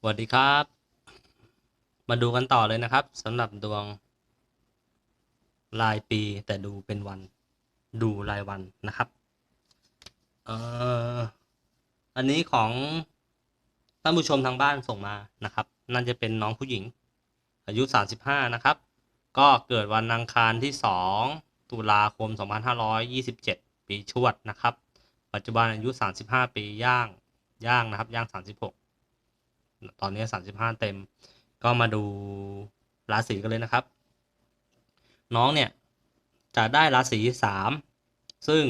สวัสดีครับ มาดูกันต่อเลยนะครับสำหรับดวงรายปีแต่ดูเป็นวัน ดูรายวันนะครับเอ่ออันนี้ของท่านผู้ชมทางบ้านส่งมานะครับน่าจะเป็นน้องผู้หญิง อายุ 35 นะครับ ก็เกิดวันอังคารที่ 2 ตุลาคม 2527 ปีชวดนะครับ ปัจจุบันอายุ 35 ปีย่างย่างนะครับ ย่าง 36 ตอนนี้ 35 เต็ม ก็มาดูราศีกันเลยนะครับ น้องเนี่ยจะได้ราศี 3 ซึ่ง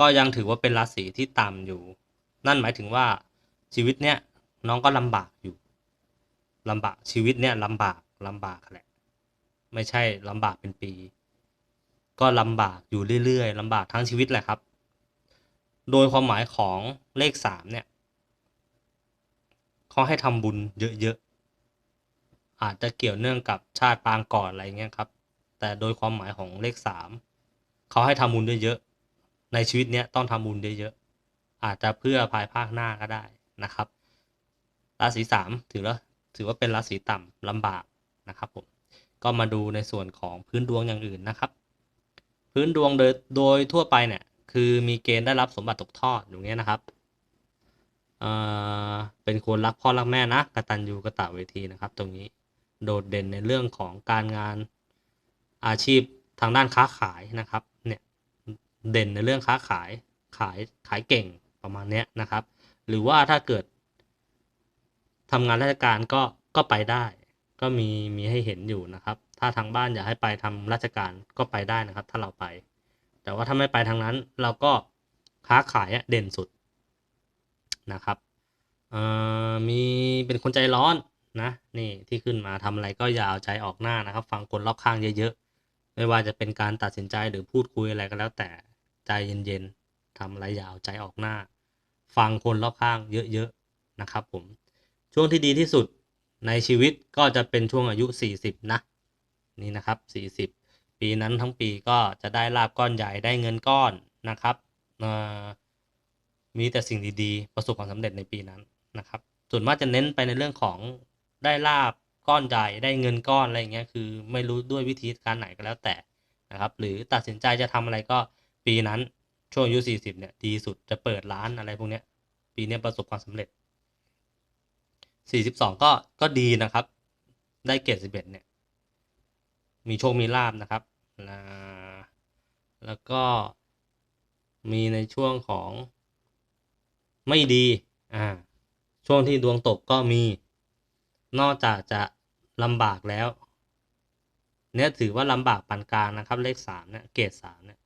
ก็ยังถือว่าเป็นราศีที่ต่ำอยู่ นั่นหมายถึงว่าชีวิตเนี่ยน้องก็ลำบากอยู่ลำบากชีวิตเนี่ยลำบากลำบากแหละไม่ใช่ลำบากเป็นปี ก็ลำบากอยู่เรื่อยๆลำบากทั้งชีวิตแหละครับ โดยความหมายของเลขสามเนี่ย เขาให้ทำบุญเยอะๆ อาจจะเกี่ยวเนื่องกับชาติปางก่อนอะไรเงี้ยครับ แต่โดยความหมายของเลขสามเขาให้ทำบุญเยอะๆ ในชีวิตเนี้ยต้องทำบุญเยอะๆ อาจจะเพื่อภายภาคหน้าก็ได้นะครับ ราศีสามถือว่าถือว่าเป็นราศีต่ำลำบากนะครับผม ก็มาดูในส่วนของพื้นดวงอย่างอื่นนะครับ พื้นดวงโดยโดยทั่วไปเนี่ยคือมีเกณฑ์ได้รับสมบัติตกทอดอย่างเงี้ยนะครับ เอ่อเป็นคนรักพ่อรักแม่นะกตัญญูกตะเวทีนะครับ ตรงนี้โดดเด่นในเรื่องของการงานอาชีพทางด้านค้าขายนะครับเนี่ยเด่นในเรื่องค้าขายขายขายเก่งประมาณนี้นะครับ หรือว่าถ้าเกิดทำงานราชการก็ก็ไปได้ ก็มีมีให้เห็นอยู่นะครับ ถ้าทางบ้านอยากให้ไปทำราชการก็ไปได้นะครับ ถ้าเราไป แต่ว่าถ้าไม่ไปทางนั้นเราก็ค้าขายเด่นสุด นะครับเอ่อมีเป็นคนใจร้อนนะนี่ที่ขึ้นมาทำอะไรก็อย่าเอาใจออกหน้านะครับ ฟังคนรอบข้างเยอะๆ ไม่ว่าจะเป็นการตัดสินใจหรือพูดคุยอะไรก็แล้ว แต่ใจเย็นๆทำอะไรอย่าเอาใจออกหน้า ฟังคนรอบข้างเยอะๆนะครับผมช่วงที่ดีที่สุดในชีวิตก็จะเป็นช่วงอายุ 40 นะ นี่นะครับ 40 ปีนั้นทั้งปีก็จะได้ลาบก้อนใหญ่ได้เงินก้อนนะครับเอ่อ มีแต่สิ่งดีๆ ประสบความสำเร็จในปีนั้นนะครับ ส่วนมากจะเน้นไปในเรื่องของได้ลาบก้อนใหญ่ได้เงินก้อนอะไรอย่างเงี้ยคือไม่รู้ด้วยวิธีการไหนก็แล้วแต่นะครับ หรือตัดสินใจจะทำอะไรก็ปีนั้นช่วงอายุ40เนี่ยดีสุดจะเปิดร้านอะไรพวกเนี้ยปีเนี้ยประสบความสำเร็จ 42 ก็ก็ดีนะครับ ได้เกรด11เนี่ยมีโชคมีลาบนะครับแล้วก็มีในช่วงของ ไม่ดีอ่าช่วงที่ดวงตกก็มี นอกจากจะลำบากแล้ว เนี่ยถือว่าลำบากปานกลางนะครับ เลขสามเนี่ยเกรดสามเนี่ย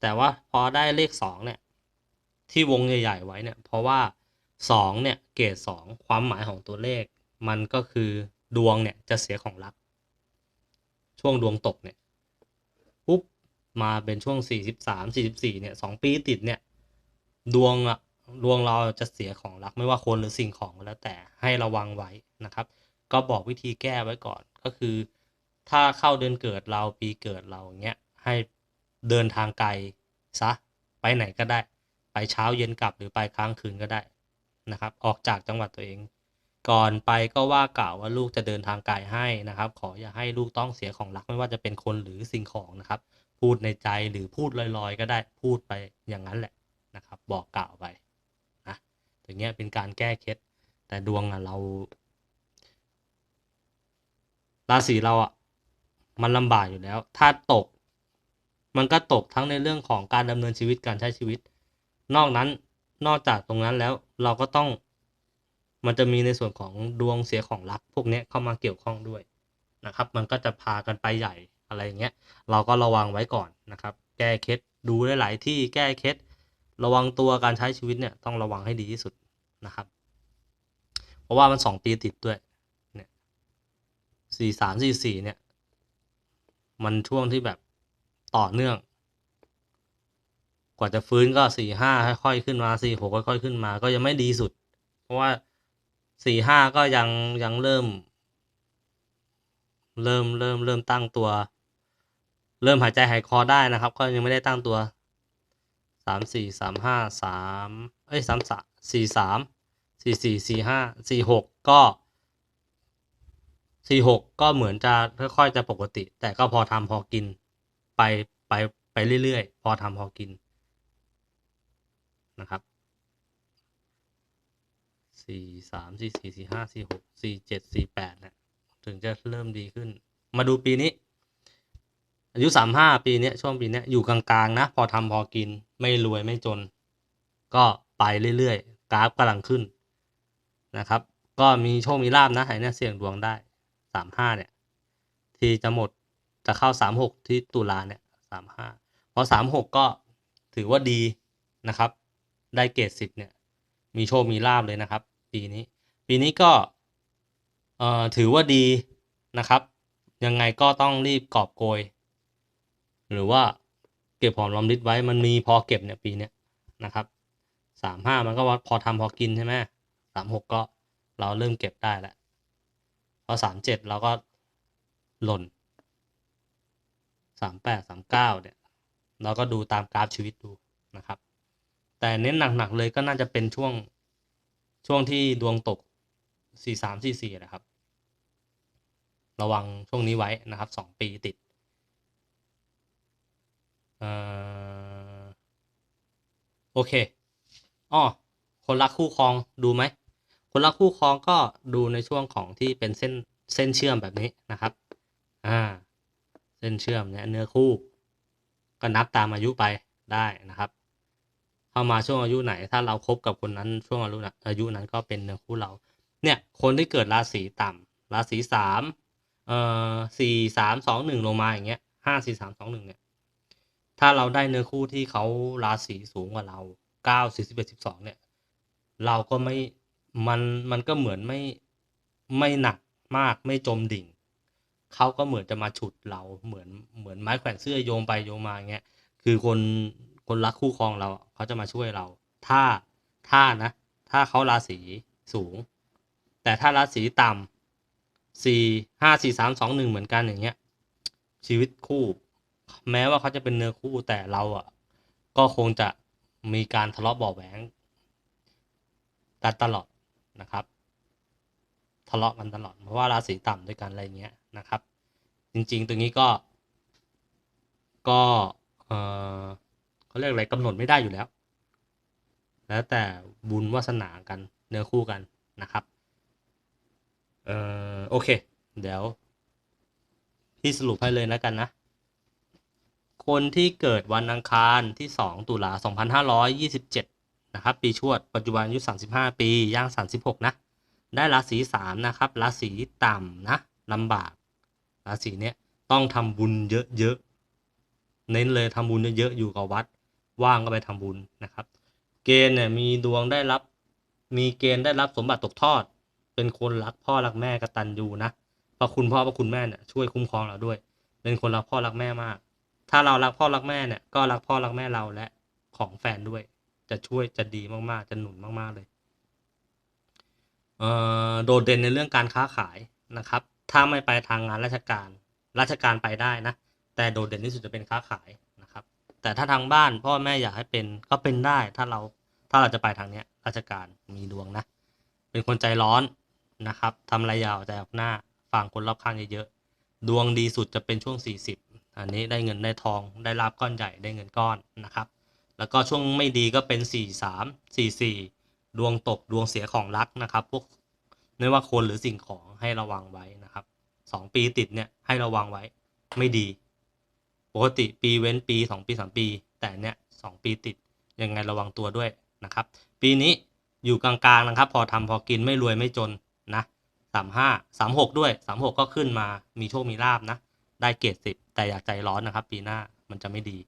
แต่ว่าพอได้เลขสองเนี่ย ที่วงใหญ่ๆไว้เนี่ย เพราะว่าสองเนี่ยเกรดสองความหมายของตัวเลข มันก็คือดวงเนี่ยจะเสียของรัก ช่วงดวงตกเนี่ยปุ๊บมาเป็นช่วง 43 44เนี่ยสองปีติดเนี่ย ดวงอะ ดวงเราจะเสียของรักไม่ว่าคนหรือสิ่งของก็แล้วแต่ให้ระวังไว้นะครับ ก็บอกวิธีแก้ไว้ก่อนก็คือ ถ้าเข้าเดือนเกิดเราปีเกิดเราเงี้ยให้เดินทางไกลซะไปไหนก็ได้ ไปเช้าเย็นกลับหรือไปค้างคืนก็ได้นะครับ ออกจากจังหวัดตัวเอง ก่อนไปก็ว่ากล่าวว่าลูกจะเดินทางไกลให้นะครับ ขออย่าให้ลูกต้องเสียของรักไม่ว่าจะเป็นคนหรือสิ่งของนะครับ พูดในใจหรือพูดลอยๆ ก็ได้พูดไปอย่างนั้นแหละนะครับ บอกกล่าวไป อย่างเงี้ยเป็นการแก้เคล็ดแต่ดวงอะเรา ราศีเราอะมันลำบากอยู่แล้ว ถ้าตก มันก็ตกทั้งในเรื่องของการดำเนินชีวิตการใช้ชีวิต นอกนั้นนอกจากตรงนั้นแล้วเราก็ต้อง มันจะมีในส่วนของดวงเสียของรัก พวกนี้เข้ามาเกี่ยวข้องด้วยนะครับ มันก็จะพากันไปใหญ่อะไรอย่างเงี้ย เราก็ระวังไว้ก่อนนะครับ แก้เคล็ดดูได้หลายที่แก้เคล็ด ระวังตัวการใช้ชีวิตเนี่ยต้องระวังให้ดีที่สุดนะครับ เพราะว่ามันสองปีติดด้วยเนี่ยสี่สามสี่สี่เนี่ย มันช่วงที่แบบต่อเนื่อง กว่าจะฟื้นก็สี่ห้าค่อยๆขึ้นมาสี่หกค่อยๆขึ้นมา ก็ยังไม่ดีสุด เพราะว่าสี่ห้าก็ยังยังเริ่ม เริ่มเริ่มเริ่มตั้งตัว เริ่มหายใจหายคอได้นะครับ ก็ยังไม่ได้ตั้งตัว สามสี่สามห้าสามเอ้ยสามสามสี่สามสี่สี่สี่ห้าสี่หกก็สี่หกก็เหมือนจะค่อยๆจะปกติ แต่ก็พอทำพอกิน ไปไปไปเรื่อยๆ พอทำพอกินนะครับสี่สามสี่สี่สี่ห้าสี่หกสี่เจ็ดสี่แปดเนี่ยถึงจะเริ่มดีขึ้น มาดูปีนี้ อายุสามห้าปีเนี้ยช่วงปีเนี้ยอยู่กลางๆนะ พอทำพอกินไม่รวยไม่จน ก็ไปเรื่อยๆกราฟกำลังขึ้นนะครับ ก็มีโชคมีลาบนะไอ้เนี่ยเสี่ยงดวงได้สามห้าเนี่ย ที่จะหมดจะเข้าสามหกที่ตุลาเนี่ยสามห้าพอสามหกก็ถือว่าดีนะครับ ได้เกรดสิบเนี่ย มีโชคมีลาบเลยนะครับ ปีนี้ ปีนี้ก็เอ่อถือว่าดีนะครับ ยังไงก็ต้องรีบกอบโกย หรือว่าเก็บหอมรอมริบไว้มันมีพอเก็บเนี่ยปีเนี้ยนะครับสามห้ามันก็ว่าพอทำพอกินใช่ไหมสามหกก็เราเริ่มเก็บได้แล้วพอสามเจ็ดเราก็หล่นสามแปดสามเก้าเนี่ย เราก็ดูตามกราฟชีวิตดูนะครับ แต่เน้นหนักๆเลยก็น่าจะเป็นช่วงช่วงที่ดวงตกสี่สามสี่สี่นะครับ ระวังช่วงนี้ไว้นะครับสองปีติด โอเคอ้อคนรักคู่ครองดูไหม คนรักคู่ครองก็ดูในช่วงของที่เป็นเส้นเส้นเชื่อมแบบนี้นะครับ อ่า เส้นเชื่อมเนี่ยเนื้อคู่ ก็นับตามอายุไปได้นะครับ เข้ามาช่วงอายุไหน ถ้าเราครบกับคนนั้นช่วงอายุนอายุนั้นก็เป็นเนื้อคู่เรา เนี่ยคนที่เกิดราศีต่ำราศีสามเอ่อสี่สามสองหนึ่งลงมาอย่างเงี้ยห้าสี่สามสองหนึ่งเนี่ย ถ้าเราได้เนื้อคู่ที่เขาราศีสูงกว่าเราเก้าสี่สิบเอ็ดสิบสองเนี่ย เราก็ไม่มันมันก็เหมือนไม่ไม่หนักมากไม่จมดิ่งเขาก็เหมือนจะมาฉุดเราเหมือนเหมือนไม้แขวนเสื้อโยงไปโยงมาเงี้ยคือคนคนรักคู่ครองเราเขาจะมาช่วยเรา ถ้าถ้านะ ถ้าเขาราศีสูง แต่ถ้าราศีต่ำสี่ห้าสี่สามสองหนึ่งเหมือนกันอย่างเงี้ยชีวิตคู่ แม้ว่าเขาจะเป็นเนื้อคู่แต่เราอะ ก็คงจะมีการทะเลาะเบาแหวงกันตลอดนะครับ ทะเลาะกันตลอด เพราะว่าราศีต่ำด้วยกันอะไรเงี้ยนะครับ จริง ๆ ตรงนี้ก็ ก็เออเขาเรียกอะไรกำหนดไม่ได้อยู่แล้ว แล้วแต่บุญวาสนากันเนื้อคู่กันนะครับเออโอเค เดี๋ยว พี่สรุปให้เลยแล้วกันนะ คนที่เกิดวันอังคารที่ 2 ตุลา2527 นะครับ ปีชวด ปัจจุบันอายุ 35 ปี ย่าง 36 นะ ได้ราศี3นะครับ ราศีต่ำนะลำบาก ราศีเนี้ยต้องทำบุญเยอะๆ เน้นเลยทำบุญเยอะๆ อยู่กับวัด ว่างก็ไปทำบุญนะครับ เกณฑ์เนี่ยมีดวงได้รับ มีเกณฑ์ได้รับสมบัติตกทอด เป็นคนรักพ่อรักแม่กตัญญูนะพระคุณพ่อพระคุณแม่เนี่ยช่วยคุ้มครองเราด้วย เป็นคนรักพ่อรักแม่มาก ถ้าเรารักพ่อรักแม่เนี่ยก็รักพ่อรักแม่เราและของแฟนด้วย จะช่วยจะดีมากๆ จะหนุนมากๆเลยเโดดเด่นในเรื่องการค้าขายนะครับ ถ้าไม่ไปทางงานราชการ ราชการไปได้นะ แต่โดดเด่นที่สุดจะเป็นค้าขายนะครับ แต่ถ้าทางบ้านพ่อแม่อยากให้เป็นก็เป็นได้ ถ้าเราถ้าเราจะไปทางเนี้ยราชการมีดวงนะ เป็นคนใจร้อนนะครับทำอะไรยาวใจออกหน้าฟังคนรอบข้างเยอะๆดวงดีสุดจะเป็นช่วง 40 อันนี้ได้เงินได้ทองได้ลาบก้อนใหญ่ได้เงินก้อนนะครับ แล้วก็ช่วงไม่ดีก็เป็น 43 44 ดวงตกดวงเสียของรักนะครับพวกไม่ว่าคนหรือสิ่งของให้ระวังไว้นะครับสองปีติดเนี่ยให้ระวังไว้ไม่ดีปกติปีเว้นปี 2 ปี 3 ปี แต่เนี่ยสองปีติดยังไงระวังตัวด้วยนะครับ ปีนี้อยู่กลางๆนะครับ พอทำพอกินไม่รวยไม่จนนะสามห้าสามหกด้วยสามหกก็ขึ้นมามีโชคมีลาบนะ ได้เกรดสิบแต่อยากใจร้อนนะครับ ปีหน้ามันจะไม่ดี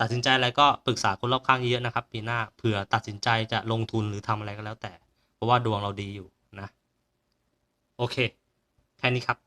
ตัดสินใจอะไรก็ปรึกษาคนรอบข้างเยอะนะครับ ปีหน้าเผื่อตัดสินใจจะลงทุนหรือทำอะไรก็แล้วแต่ เพราะว่าดวงเราดีอยู่นะ โอเค แค่นี้ครับ